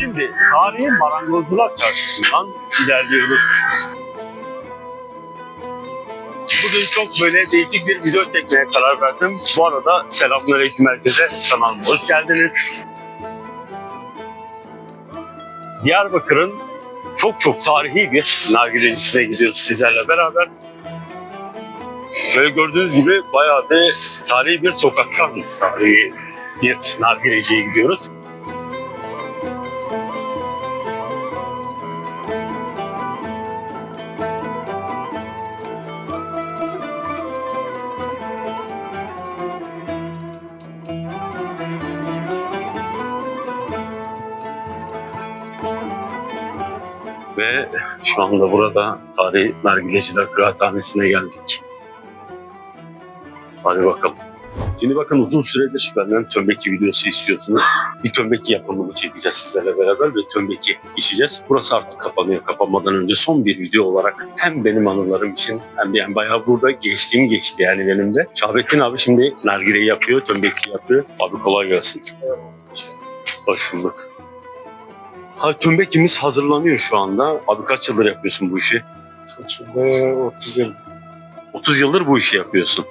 Şimdi tarihi marangozcular çarşısından ilerliyoruz. Bugün çok böyle değişik bir video çekmeye karar verdim. Bu arada selamünaleyküm herkese. Kanalıma hoş geldiniz. Diyarbakır'ın çok çok tarihi bir nargilecisine gidiyoruz sizlerle beraber. Şöyle gördüğünüz gibi bayağı da tarihi bir sokaktan tarihi bir nargileciye gidiyoruz. Ve şu anda burada Tarihi Nargileciler Kıraathanesi'ne geldik. Hadi bakalım. Şimdi bakın uzun süredir benden tömbeki videosu istiyorsunuz. Bir tömbeki yapımını çekeceğiz sizlerle beraber ve tömbeki işeceğiz. Burası artık kapanıyor. Kapanmadan önce son bir video olarak hem benim anılarım için hem de yani bayağı burada geçtiğim geçti yani benim de. Şahbettin abi şimdi nargileyi yapıyor, tömbeki yapıyor. Abi kolay gelsin. Hoş bulduk. Ha tömbekimiz hazırlanıyor şu anda. Abi kaç yıldır yapıyorsun bu işi? Kaçında 30 yıl. 30 yıldır bu işi yapıyorsun.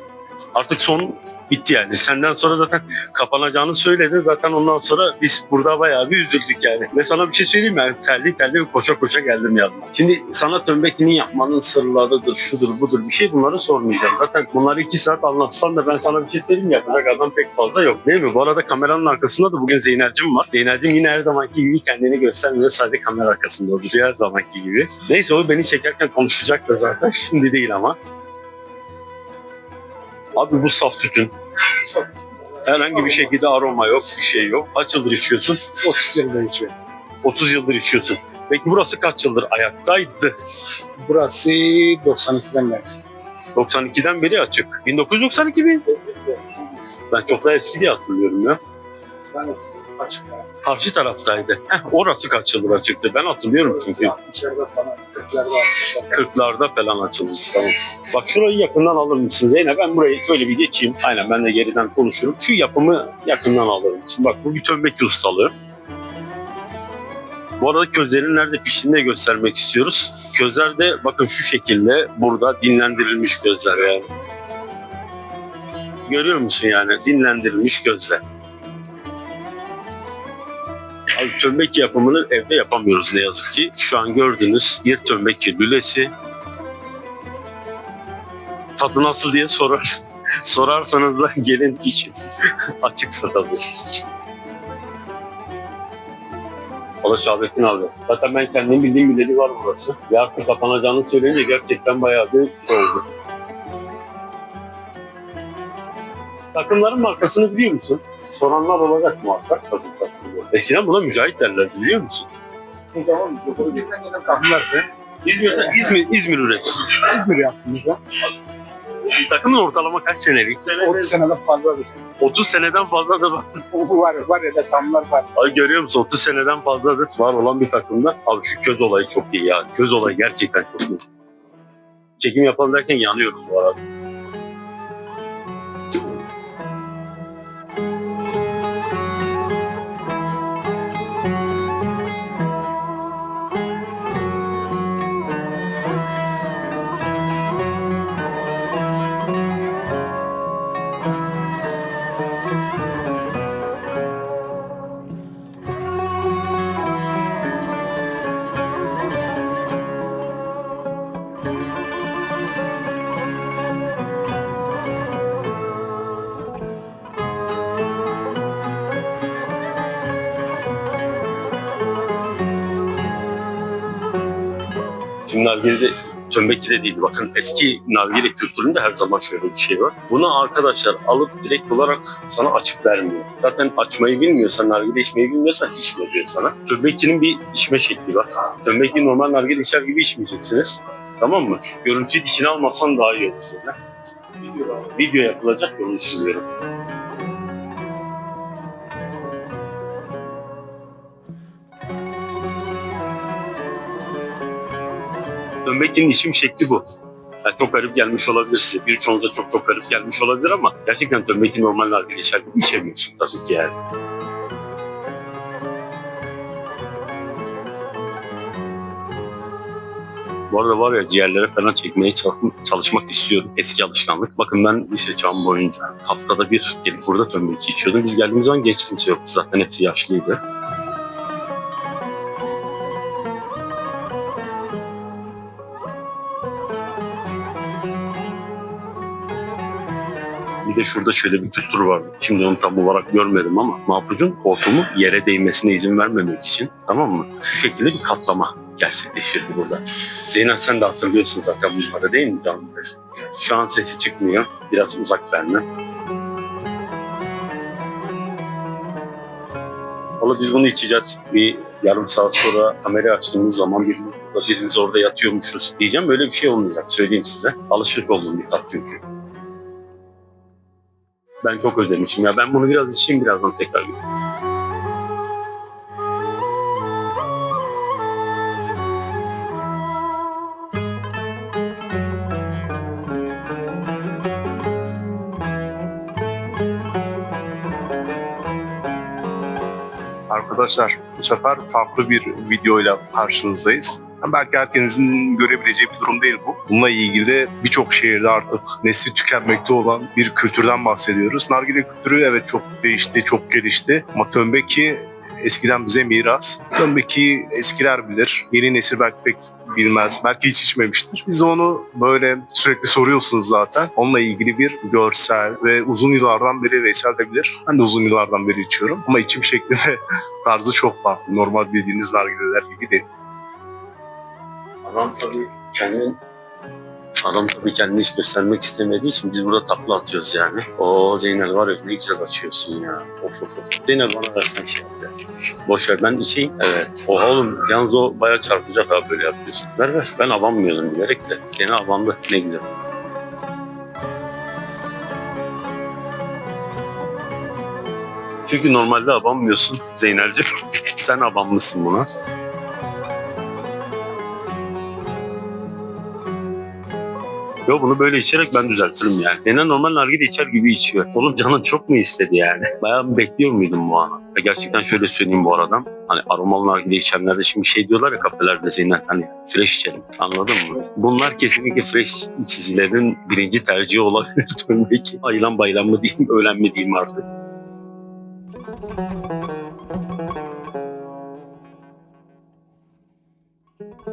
Artık son bitti yani. Senden sonra zaten kapanacağını söyledin. Zaten ondan sonra biz burada bayağı bir üzüldük yani. Ve sana bir şey söyleyeyim? Yani terli terli koşa koşa geldim yanına. Şimdi sana tömbekini yapmanın sırlarıdır, şudur budur bir şey bunları sormayacağım. Zaten bunları iki saat anlatsan da ben sana bir şey söyleyeyim? Yapacak adam pek fazla yok değil mi? Bu arada kameranın arkasında da bugün Zeynel'cim var. Zeynel'cim yine her zamanki gibi kendini göstermiyor. Sadece kamera arkasında duruyor her zamanki gibi. Neyse o beni çekerken konuşacak da zaten. Şimdi değil ama. Abi bu saf tütün. Herhangi bir şekilde aroma yok, bir şey yok. Kaç yıldır içiyorsun? 30 yılda içiyor. 30 yıldır içiyorsun. Peki burası kaç yıldır ayaktaydı? Burası 92'den beri. 92'den beri açık. 1992 mi? Ben çok daha eski diye hatırlıyorum ya. Yani açık. Karşı taraftaydı. Heh, orası kaç yıldır açıktı? Ben hatırlıyorum çünkü. 60'larda falan, 40'larda 60'larda. 40'larda falan açılmış tamam. Bak şurayı yakından alır mısın Zeynep? Ben burayı böyle bir geçeyim. Aynen ben de geriden konuşurum. Şu yapımı yakından alır mısın? Bak bu bir tömbeki ustalığı. Bu arada közlerin nerede piştiğini göstermek istiyoruz. Közler de bakın şu şekilde burada dinlendirilmiş gözler yani. Görüyor musun yani? Dinlendirilmiş gözler. Abi tömbeki yapımını evde yapamıyoruz ne yazık ki. Şu an gördüğünüz bir tömbeki lülesi. Tadı nasıl diye sorar. Sorarsanız da gelin için. Açıksa tabii. Valla Şahbettin abi. Zaten ben kendim bildiğim bileli var burası. Ve artık kapanacağını söyleyince gerçekten bayağı bir şey oldu. Takımların markasını biliyor musun? Soranlar olacak muhakkak takım takımı. Eskiden buna mücahit derlerdi biliyor musun? O zaman 9'dan gelen İzmir, İzmir üretim. İzmir yaptığımızda. Takımın ortalama kaç senelik? 30 seneden fazladır. 30 seneden fazladır. bak. var, var ya da tamlar var. Abi görüyor musun? 30 seneden fazladır var olan bir takımda. Abi şu köz olayı çok iyi ya. Köz olayı gerçekten çok iyi. Çekim yapalım derken yanıyoruz bu arada. Şimdi nargilede tömbeki de değil. Bakın eski nargile kültüründe her zaman şöyle bir şey var. Bunu arkadaşlar alıp direkt olarak sana açıp vermiyor. Zaten açmayı bilmiyorsan, nargile içmeyi bilmiyorsan içme diyor sana. Tömbekinin bir içme şekli var. Tömbeki normal nargile içer gibi içmeyeceksiniz. Tamam mı? Görüntüyü dikine almasan daha iyi olur. Video yapılacak onu düşünüyorum. Dönmek'in işim şekli bu. Yani çok garip gelmiş olabilir size. Birçoğunuza çok çok garip gelmiş olabilir ama gerçekten dönmeki normal halde geçer gibi içemiyorsun tabii ki yani. Bu arada var ya ciğerlere falan çekmeye çalışmak istiyordum. Eski alışkanlık. Bakın ben lise çağım boyunca haftada bir gelip burada dönmek içiyordum. Biz geldiğimiz zaman genç kimse yoktu zaten hepsi yaşlıydı. De şurada şöyle bir kültür var. Şimdi onu tam olarak görmedim ama mahpucun hortumu yere değmesine izin vermemek için tamam mı? Şu şekilde bir katlama gerçekleşirdi burada. Zeynep sen de hatırlıyorsun zaten bunları değil mi canım? Şu an sesi çıkmıyor. Biraz uzak benden. Valla biz bunu içeceğiz. Bir yarım saat sonra kamerayı açtığımız zaman birimiz burada birimiz orada yatıyormuşuz. Diyeceğim böyle bir şey olmayacak söyleyeyim size. Alışık oldum bir tat çünkü. Ben çok özlemişim ya. Ben bunu biraz içeyim birazdan tekrar göreyim. Arkadaşlar bu sefer farklı bir videoyla karşınızdayız. Belki herkesin görebileceği bir durum değil bu. Bununla ilgili de birçok şehirde artık nesli tükenmekte olan bir kültürden bahsediyoruz. Nargile kültürü evet çok değişti, çok gelişti. Ama Tömbeki eskiden bize miras. Tömbeki eskiler bilir. Yeni nesil belki pek bilmez. Belki hiç içmemiştir. Biz onu böyle sürekli soruyorsunuz zaten. Onunla ilgili bir görsel ve uzun yıllardan beri Veysel de bilir. Ben de uzun yıllardan beri içiyorum. Ama içim şekli ve tarzı çok farklı. Normal bildiğiniz nargileler gibi değil. Adam tabii kendini Adam tabii kendini hiç göstermek istemediği için biz burada takla atıyoruz yani. O Zeynel var ya ne güzel açıyorsun ya. Of of of. Zeynel bana versen şey yap ya. Boş ver ben içeyim. Evet. Oha oğlum yalnız o bayağı çarpacak abi böyle yapıyorsun. Ver ver. Ben abanmıyordum bilerek de. Seni abandı. Ne güzel. Çünkü normalde abanmıyorsun Zeynel'cim. Sen abanmışsın buna. Yo bunu böyle içerek ben düzeltirim yani. Zeynel normal nargile içer gibi içiyor. Oğlum canın çok mu istedi yani? Bayağı bir bekliyor muydun bu anı? Ya gerçekten şöyle söyleyeyim bu aradan. Hani aromalı nargile içenler de şimdi şey diyorlar ya kafelerde Zeynel hani fresh içelim. Anladın mı? Bunlar kesinlikle fresh içicilerin birinci tercihi olabilir. Dönmek ayılan baylan mı diyeyim öğlen mi diyeyim artık.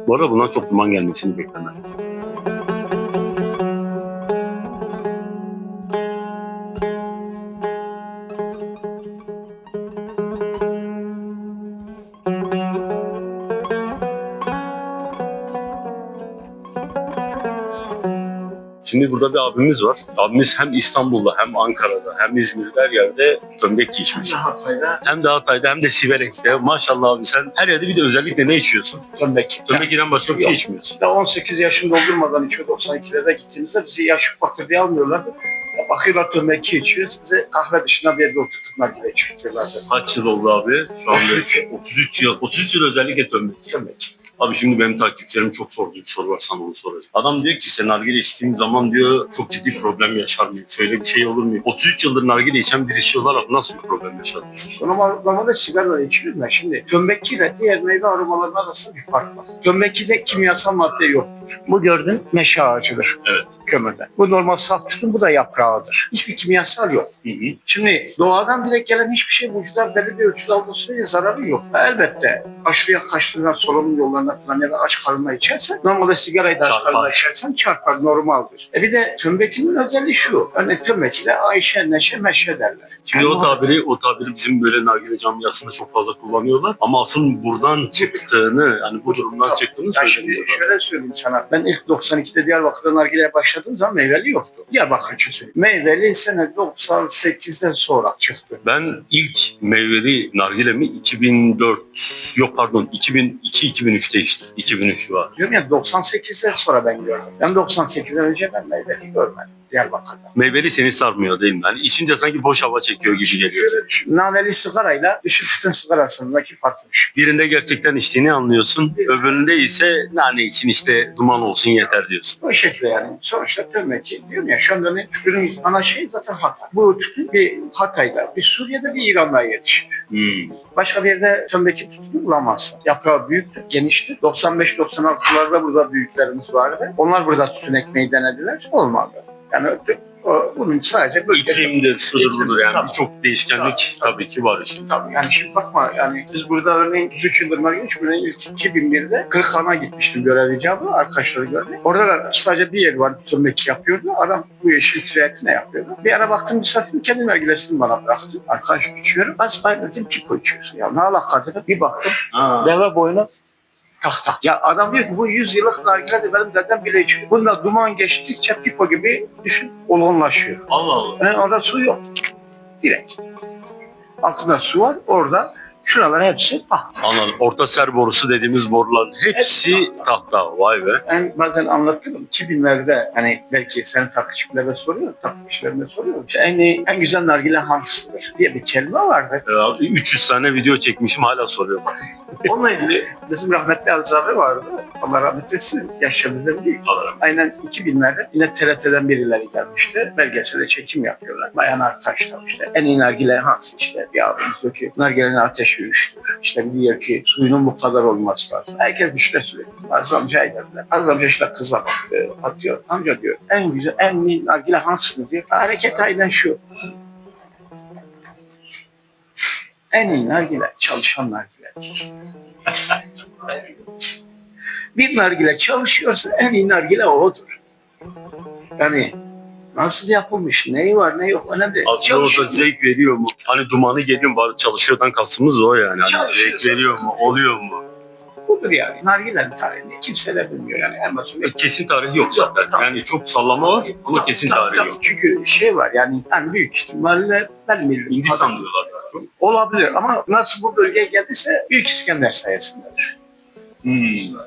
Bu arada bundan çok duman gelmesini beklemem. Şimdi burada bir abimiz var. Abimiz hem İstanbul'da hem Ankara'da hem İzmir'de her yerde tömbek içmiş. Hatay'da Hem de Hatay'da hem de Siverek'te. Maşallah abi sen her yerde bir de özellikle ne içiyorsun? dönmek. Tömbekiden başka bir şey Yok. içmiyorsun. Daha 18 yaşını doldurmadan içiyor 92'lerde gittiğimizde bizi yaş ufak diye almıyorlardı. Ya Bakıyorlar dönmek içiyoruz. Bize kahve dışına bir yerde oturtup nargile içirtiyorlardı. Kaç yıl oldu abi? Şu anda 33. 33 yıl. 33 yıl özellikle tömbek. Dönmek. Abi şimdi benim takipçilerim çok sorduğu bir soru var sana onu soracağım. Adam diyor ki işte nargile içtiğim zaman diyor çok ciddi problem yaşar mıyım? Şöyle bir şey olur mu? 33 yıldır nargile içen birisi olarak nasıl bir problem yaşar normalde sigara içiyorum ben. Şimdi tömbeki ile diğer meyve aromalarının arasında bir fark var. Tömbekide kimyasal madde yoktur. Bu gördüğün meşe ağacıdır. Evet. Kömürden. Bu normal saf tütün, bu da yaprağıdır. Hiçbir kimyasal yok. Hı hı. Şimdi doğadan direkt gelen hiçbir şey vücuda belli bir ölçüde aldığı sürece zararı yok. Elbette aşırıya kaçtığından solunum yollarına falan ya da aç karnına içersen normalde sigarayı da aç karnına içersen çarpar normaldir. E bir de tümbekinin özelliği şu. Örneğin tümbekide Ayşe, Neşe, Meşe derler. Şimdi o tabiri, o tabiri bizim böyle nargile camiasında çok fazla kullanıyorlar. Ama asıl buradan çıktığını, yani bu durumdan çıktığını Ya şimdi şöyle söyleyeyim sana. Ben ilk 92'de Diyarbakır'da nargileye başladığım zaman meyveli yoktu. Diyarbakır için söyleyeyim. Meyveli sene 98'den sonra çıktı. Ben ilk meyveli nargilemi 2004, yok pardon 2002-2003'te içtim. 2003 var. Diyorum ya 98'den sonra ben gördüm. Ben 98'den önce ben meyveli görmedim. Diyarbakır'da. Meyveli seni sarmıyor değil mi? Hani içince sanki boş hava çekiyor gibi geliyor. Şöyle düşün, naneli sigarayla düşük tütün sigarasındaki farkı düşün. Birinde gerçekten içtiğini anlıyorsun. Öbüründe ise nane için işte duman olsun yeter diyorsun. O şekilde yani. Sonuçta demek ki diyorum ya şu anda ne tütünün ana şeyi zaten Hatay. Bu tütün bir Hatay'da, bir Suriye'de, bir İran'da yetişir. Hmm. Başka bir yerde tömbeki tütünü bulamazsın. Yaprağı büyüktür, geniştir. 95-96'larda burada büyüklerimiz vardı. Onlar burada tütün ekmeği denediler. Olmadı. Yani o, bunun sadece böyle İklimdir, şudur budur yani tabii. birçok değişkenlik tabii ki var işin. Tabii yani şimdi bakma yani biz burada örneğin 3 yıldır Marginaç ben ilk 2001'de Kırıkhan'a gitmiştim görev icabı arkadaşları gördüm. Orada da sadece bir yer var tömbeki yapıyordu. Adam bu işin tiryakine yapıyordu. Bir ara baktım misafirim kendi nargilesini bana bıraktı. Arkadaş içiyorum. Sana dedim pipo içiyorsun. Ya ne alaka dedim. Bir baktım. Ha. Deve boyuna tak. Ya adam diyor ki bu 100 yıllık nargile de benim dedem bile içiyor. Bunda duman geçtikçe pipo gibi düşün olgunlaşıyor. Allah Allah. Yani orada su yok. Direkt. Altında su var. Orada şuralar hepsi tahta. Anladım. Orta ser borusu dediğimiz boruların hepsi Hepsi tahta. Vay be. Ben bazen anlatırım. 2000'lerde hani belki senin takipçilerine soruyor, takipçilerine soruyor. İşte en, iyi- en güzel nargile hangisidir diye bir kelime vardı. Ya, 300 tane video çekmişim hala soruyorum. Onunla ilgili bizim rahmetli Ali abi vardı. Allah rahmet etsin. Yaşlarımızdan büyük. Aynen 2000'lerde yine TRT'den birileri gelmişti. Belgeselde çekim yapıyorlar. Bayan arkadaşlar işte. En iyi nargile hangisi işte. Abimiz diyor ki nargilenin ateşi üçtür. İşte diyor ki suyunun bu kadar olması lazım. Herkes bir şey söylüyor. Aziz amca geldiler. Aziz amca işte kıza baktı. Atıyor. Amca diyor en güzel en iyi nargile hangisi diyor. Hareket aynen şu. En iyi nargile çalışan nargiledir. bir nargile çalışıyorsa en iyi nargile odur. Yani nasıl yapılmış, neyi var ne yok önemli. Aslında orada zevk veriyor mu? Hani dumanı geliyor mu? Bari Çalışıyordan kastımız o yani. Hani Çalışıyor zevk veriyor mu? Oluyor mu? Budur yani. Nargilenin tarihini kimse de bilmiyor yani. En E, Kesin tarihi yok zaten. Yani çok sallama var ama kesin tarihi tabii. yok. Çünkü şey var yani en büyük ihtimalle ben bildim. Hindistan diyorlar daha çok. Olabilir ama nasıl bu bölgeye geldiyse Büyük İskender sayesindedir. Hmm.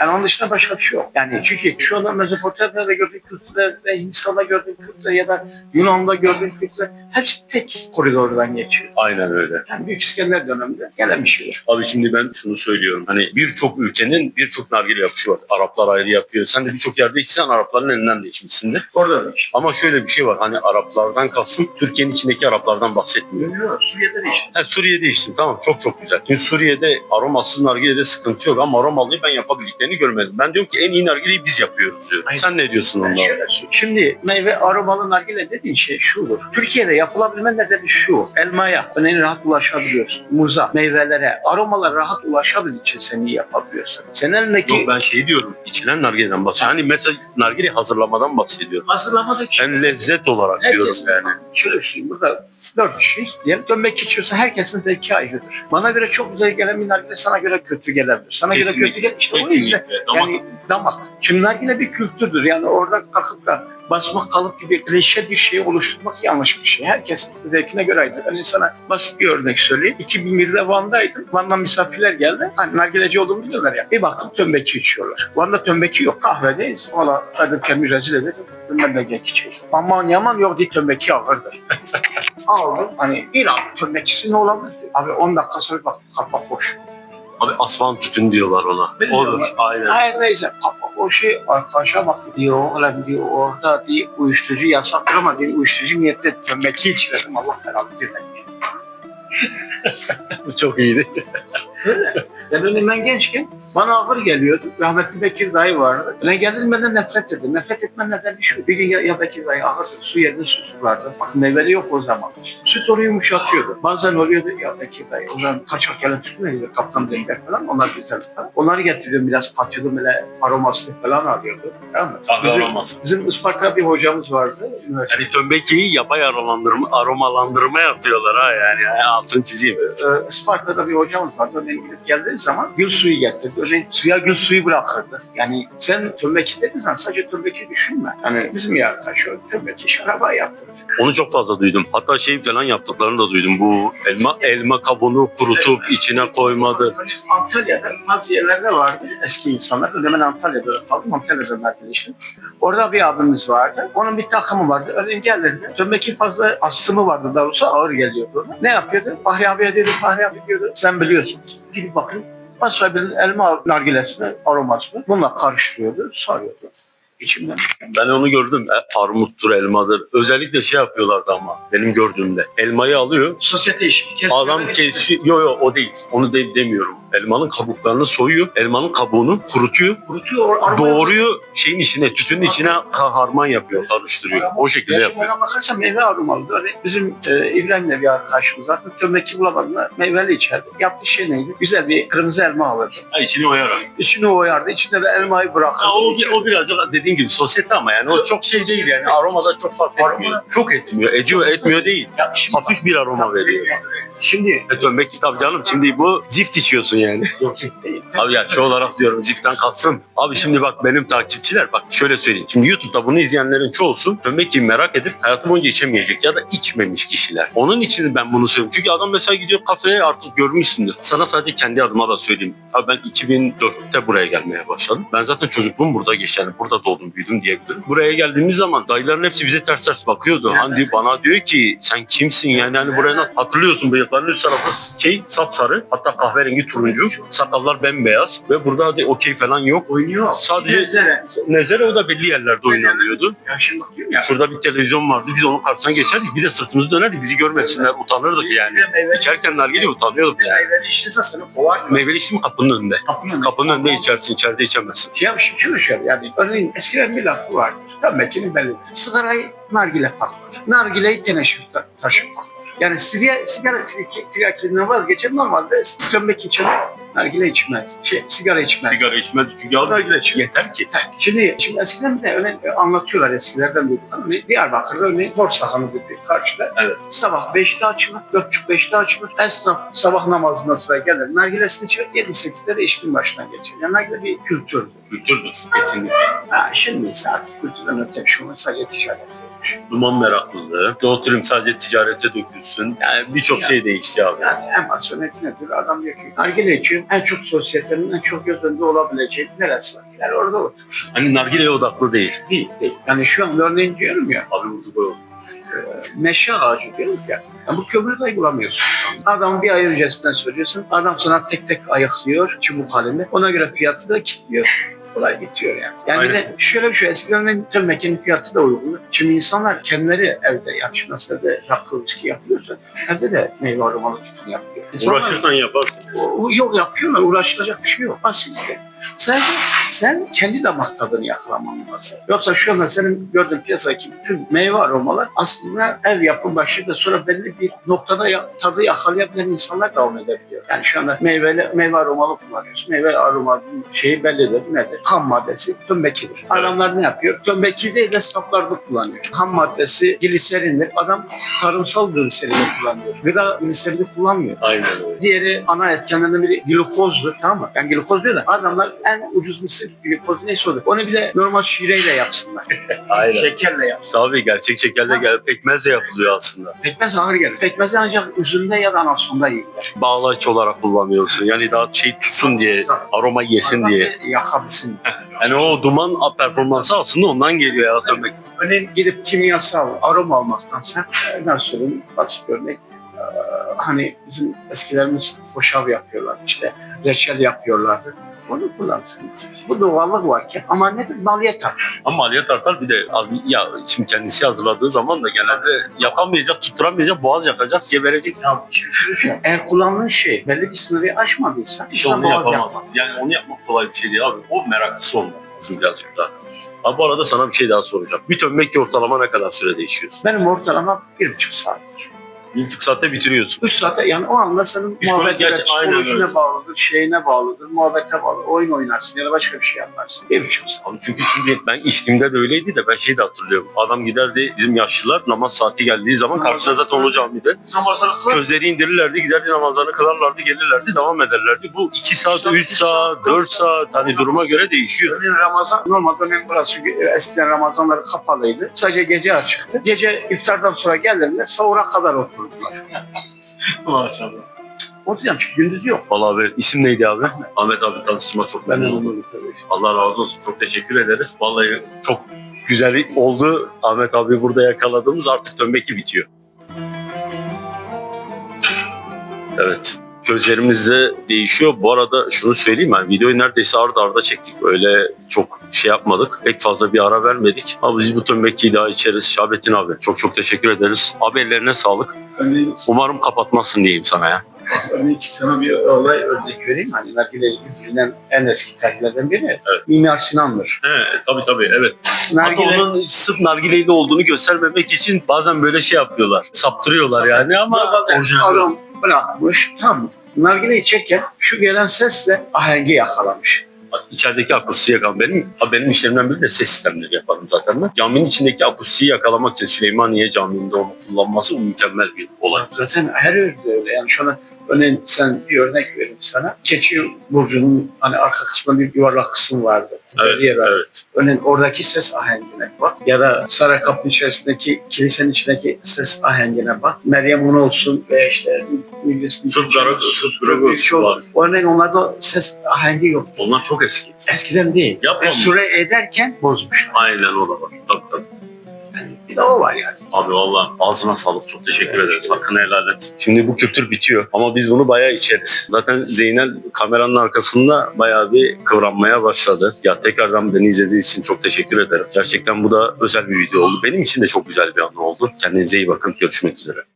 Yani onun dışında başka bir şey yok. Yani çünkü şu anda Mezopotamya'da gördüğün kültürler ve Hindistan'da gördüğün kültürler ya da Yunan'da gördüğün kültürler hepsi tek koridordan geçiyor. Aynen öyle. Yani Büyük İskender döneminde gelen bir şeyler. Abi şimdi ben şunu söylüyorum. Hani birçok ülkenin birçok nargile yapışı var. Araplar ayrı yapıyor. Sen de birçok yerde içsen Arapların elinden de içmişsindir. Orada da işte. Ama şöyle bir şey var. Hani Araplardan kastım Türkiye'nin içindeki Araplardan bahsetmiyorum. Yok, Suriye'de de işte. Ha, Suriye'de içtim tamam çok çok güzel. Şimdi Suriye'de aromasız nargilede sıkıntı yok ama aromalıyı ben yapabildiklerini görmedim. Ben diyorum ki en iyi nargileyi biz yapıyoruz diyor. Aynen. Sen ne diyorsun söyleyeyim. Şimdi meyve aromalı nargile dediğin şey şudur. Türkiye'de yapılabilme nedeni şu. Elmaya en rahat ulaşabiliyorsun. Muza, meyvelere, aromalara rahat ulaşabildiği için sen iyi yapabiliyorsun. Senin elindeki Yok ben şey diyorum içilen nargileden bahsediyorum. Hani mesela nargile hazırlamadan bahsediyorum. hazırlamadaki şey. Ben lezzet olarak Herkes diyorum yani. Şöyle bir şey, burada dört kişi diyelim dönmek içiyorsa herkesin zevki ayrıdır. Bana göre çok güzel gelen bir nargile sana göre kötü gelebilir. Sana göre kötü Kesinlikle. gel işte o yüzden Damak yani damak. Şimdi nargile bir kültürdür. Yani orada kalkıp da basmak kalıp gibi klişe bir şey oluşturmak yanlış bir şey. Herkesin zevkine göre ayrıdır. Ben sana basit bir örnek söyleyeyim. 2001'de Van'daydım. Van'dan misafirler geldi. Hani nargileci olduğumu biliyorlar ya. Bir baktım tömbeki içiyorlar. Van'da tömbeki yok. Kahvedeyiz. Valla dedim kendimi rezil ederim. Ben de geç içeyim. Aman yaman yok diye tömbeki ağırdır. Aldım. Hani İran tömbekisi ne olabilir? Abi 10 dakika sonra bak kapak boş. Abi aslan tütün diyorlar ona. Bilmiyorum. Olur. Aynen. Hayır neyse o şey arkadaşa bak diyor ulan diyor orada diye uyuşturucu yasaktır ama diyor uyuşturucu niyette tömbeki içilerim Allah belanı. Bu çok iyiydi. Öyle. Ben ben gençken bana ağır geliyordu. Rahmetli Bekir dayı vardı. Ben geldim benden nefret ettim. Nefret etme nedeni şu. Bir gün ya, ya Bekir dayı ağır su yerine süt vardı. Bak meyveli yok o zaman. Süt onu yumuşatıyordu. Bazen oluyordu ya Bekir dayı. Ondan kaçak gelen tütün neydi? Kaptan Beyler falan. Onlar güzel falan. Onları getiriyorum biraz katıyordum böyle aromasını falan alıyordu. Tamam mı? Bizim, aroması. bizim Isparta bir hocamız vardı. Üniversite. Yani tömbekiyi yapay aromalandırma, aromalandırma yapıyorlar ha yani. yani altın çizeyim. Ee, Isparta'da bir hocamız vardı. Ben gidip geldiği zaman gül suyu getirdi. Örneğin suya gül suyu bırakırdı. Yani sen tömbeki dediğin zaman sadece tömbeki düşünme. Yani bizim ya arkadaş o tömbeki şaraba yaptırır. Onu çok fazla duydum. Hatta şey falan yaptıklarını da duydum. Bu elma elma kabuğunu kurutup içine koymadı. Antalya'da bazı yerlerde vardı eski insanlar. Zaman Antalya'da kaldım. Antalya'da arkadaşım. Orada bir abimiz vardı. Onun bir takımı vardı. Örneğin gelirdi. Tömbeki fazla astımı vardı. Daha doğrusu ağır geliyordu ona. Ne yapıyordu? Fahri abiye diyordu. Fahri abi diyordu. Sen biliyorsun. Gidip bakın. Basra bir elma nargilesini, aromasını bununla karıştırıyordu, sarıyordu. İçimden. Ben onu gördüm. E, armuttur, elmadır. Özellikle şey yapıyorlardı ama benim gördüğümde. Elmayı alıyor. Sosyete işi. kesiyor, Adam böyle kesiyor. Yo yo o değil. Onu de, demiyorum. Elmanın kabuklarını soyuyor. Elmanın kabuğunu kurutuyor. Kurutuyor. aroma- Doğruyor şeyin içine, tütünün içine ka- harman yapıyor, karıştırıyor. O şekilde Ya yapıyor. ona bakarsan meyve aromalı. Öyle bizim e, İbrahim'le bir arkadaşımız vardı. Tömleki bulamadılar. Meyveli içerdi. Yaptığı şey neydi? Güzel bir kırmızı elma alırdı. Ha, içini oyarak. İçini oyardı. İçinde de elmayı bırakırdı. Ha, o, İçine- o birazcık dediğin gibi sosyete ama yani o çok şey değil yani aromada çok fark etmiyor. Çok etmiyor, ediyor etmiyor değil. Hafif bir aroma veriyor. Şimdi E dönmek kitap canım şimdi bu zift içiyorsun yani. değil. Abi ya şu olarak diyorum ziften kalsın. Abi şimdi bak benim takipçiler bak şöyle söyleyeyim. Şimdi YouTube'da bunu izleyenlerin çoğusu dönmek gibi merak edip hayatı boyunca içemeyecek ya da içmemiş kişiler. Onun için ben bunu söylüyorum. Çünkü adam mesela gidiyor kafeye artık görmüşsündür. Sana sadece kendi adıma da söyleyeyim. Abi ben 2004'te buraya gelmeye başladım. Ben zaten çocukluğum burada geçti. Yani burada doğdum büyüdüm diyebilirim. Buraya geldiğimiz zaman dayıların hepsi bize ters ters bakıyordu. Hani bana diyor ki sen kimsin yani hani buraya nasıl- hatırlıyorsun bıyıkların üst tarafı şey sapsarı hatta kahverengi turuncu sakallar bembeyaz ve burada de okey falan yok. Oynuyor. Sadece Nezere. Nezere o da belli yerlerde oynanıyordu. Ya şimdi bak diyorum ya. Şurada bir televizyon vardı. Biz onun karşısına geçerdik. Bir de sırtımızı dönerdik. Bizi görmesinler. Utanırdık yani. İçerken nargile utanıyorduk yani. Meyveli içtiyse seni kovar. Meyveli içti mi kapının önünde. Kapının önünde. Kapının önünde içersin. içeride içemezsin. Ya bir şey şöyle şöyle yani örneğin eskiden bir lafı vardı. Tabii ki belli. Sigarayı nargile paklar. Nargileyi teneşir ta- taşı paklar. Yani sigara, sigara tiryakiliğinden vazgeçen normalde gömlek içen nargile içmez. Şey, sigara içmez. Sigara içmez. Çünkü ya nargile içiyor. Yeter ki. Şimdi, şimdi eskiden bir de öyle anlatıyorlar eskilerden duydum. Hani Diyarbakır'da örneğin Borsahanı gibi karşıda. Evet. Sabah 5'te açılır, 4.30-5'te açılır. Esnaf sabah namazından sonra gelir. Nargilesini içer, 7-8'de de işin başına geçer. Yani nargile bir kültürdür. Kültürdür. Kesinlikle. Ha, şimdi ise artık kültürden öte bir şey olmaz. Sadece ticaret olmuş. Duman meraklılığı. Oturum sadece ticarete dökülsün. Yani birçok şey değişti abi. Yani en masoneti nedir? Adam diyor ki nargile için en çok sosyetenin en çok göz önünde olabileceği neresi var? Yani orada otur. Hani nargileye odaklı değil. Değil, değil. Yani şu an örneğin diyorum ya, Abi burada bu. meşe ağacı diyorum ki, ya bu kömürü de bulamıyorsun. Adam bir ay öncesinden söylüyorsun, adam sana tek tek ayıklıyor çubuk halinde. Ona göre fiyatı da kilitliyor. Kolay bitiyor yani. Yani bir de şöyle bir şey, eskiden tüm mekanın fiyatı da uygun. Şimdi insanlar kendileri evde, yani şimdi mesela de rakı viski yapıyorsa, evde de meyve aromalı tütün yapıyor. İnsanlar- Uğraşırsan yaparsın. o- Yok yapıyorlar, uğraşılacak bir şey yok. Basit. Sen, sen kendi damak tadını yakalaman lazım. Yoksa şu anda senin gördüğün piyasadaki bütün meyve aromalar aslında ev yapım başlıyor da sonra belli bir noktada ya- tadı yakalayabilen insanlar devam edebiliyor. Yani şu anda meyveli, meyve aromalı kullanıyorsun. Meyve aromalının şeyi bellidir. Nedir? Ham maddesi tömbekidir. Adamlar ne yapıyor? Tömbeki değil de saplarda kullanıyor. Ham maddesi gliserindir. Adam tarımsal gliserini kullanıyor. Gıda gliserini kullanmıyor. Aynen öyle. Diğeri ana etkenlerden biri glukozdur. Tamam mı? Yani glukoz diyor da adamlar en ucuz mısır glukoz neyse olur. Onu bir de normal şireyle yapsınlar. Aynen. Şekerle yapsın. Tabii gerçek şekerle gel pekmez de yapılıyor aslında. Pekmez ağır gelir. Pekmezi ancak üzümde ya da anasonda yiyorlar. Bağlaç olarak kullanıyorsun. Yani daha şey tutsun diye, aroma yesin diye. Yakabilsin. Yani o duman performansı aslında ondan geliyor ya dönmek. Örneğin gidip kimyasal aroma almaktansa e, nasıl söyleyeyim basit örnek e, hani bizim eskilerimiz foşav yapıyorlar işte reçel yapıyorlardı. Onu kullansın. Bu doğallık varken ama nedir? Maliyet artar. Ama maliyet artar bir de ya şimdi kendisi hazırladığı zaman da genelde yakamayacak, tutturamayacak, boğaz yakacak, geberecek. Ya eğer kullandığın şey belli bir sınırı aşmadıysa İşte onu yapamaz. Yani onu yapmak kolay bir şey değil abi. O meraklısı olmak lazım birazcık daha. Abi bu arada sana bir şey daha soracağım. Bir tömbeki ortalama ne kadar sürede içiyorsun? Benim ortalama bir buçuk saattir. Bir buçuk saatte bitiriyorsun. 3 saate yani o anda senin Psikolojik muhabbetine, gerçi- aynen psikolojine öyle. bağlıdır, şeyine bağlıdır, muhabbete bağlı. Oyun oynarsın ya da başka bir şey yaparsın. Bir buçuk saat. Abi çünkü şimdi ben içtiğimde de öyleydi de ben şeyi de hatırlıyorum. Adam giderdi bizim yaşlılar namaz saati geldiği zaman karşısında zaten o camide. Gözleri indirirlerdi giderdi namazlarını kılarlardı gelirlerdi devam ederlerdi. Bu 2 saat, 3 saat, 4 saat hani duruma göre değişiyor. Örneğin Ramazan, normal dönem burası eskiden Ramazanları kapalıydı. Sadece gece açıktı. Gece iftardan sonra gelirler, sahura kadar otururdular. Maşallah. Oturuyorum çünkü gündüz yok. Vallahi abi isim neydi abi? Ahmet abi tanıştırma çok memnun oldum. Allah razı olsun. Çok teşekkür ederiz. Vallahi çok güzel oldu. Ahmet abi burada yakaladığımız artık dönmeki bitiyor. Evet. Gözlerimiz de değişiyor. Bu arada şunu söyleyeyim ben videoyu neredeyse arda arda çektik. Öyle çok şey yapmadık. Pek fazla bir ara vermedik. Ama biz bu dönmekiyi daha içeriz. Şahbettin abi çok çok teşekkür ederiz. Abi ellerine sağlık. Örneğin, Umarım kapatmazsın diyeyim sana ya. örneğin sana bir olay örnek vereyim. Hani nargile bilinen en eski tarihlerden biri. Evet. Mimar Sinan'dır. He, tabii tabii evet. Hatta Nargile, onun sırf nargileyle olduğunu göstermemek için bazen böyle şey yapıyorlar. Saptırıyorlar yani ama Normalde orijinal. adam bırakmış tam nargile içerken şu gelen sesle ahengi yakalamış. İçerideki akustiği yakalamak. Benim, benim işlerimden biri de ses sistemleri yaparım zaten ben. Caminin içindeki akustiği yakalamak için Süleymaniye Camii'nde onu kullanması mükemmel bir olay. Zaten her yerde öyle. Yani şu an örneğin sen bir örnek vereyim sana. Keçi burcunun hani arka kısmında bir yuvarlak kısım vardı. Evet, yer var. evet. Örneğin oradaki ses ahengine bak. Ya da saray kapının içerisindeki kilisenin içindeki ses ahengine bak. Meryem onu olsun ve işte İngiliz bir şey olsun. Örneğin onlarda ses ahengi yok. Onlar çok eski. Eskiden değil. Yapmamış. Ve süre ederken bozmuş. Aynen o da var. Tabii tabii. Yani bir de o var yani. Abi valla ağzına sağlık. Çok teşekkür ederiz. Hakkını helal et. Şimdi bu kültür bitiyor ama biz bunu bayağı içeriz. Zaten Zeynel kameranın arkasında bayağı bir kıvranmaya başladı. Ya tekrardan beni izlediğiniz için çok teşekkür ederim. Gerçekten bu da özel bir video oldu. Benim için de çok güzel bir an oldu. Kendinize iyi bakın. Görüşmek üzere.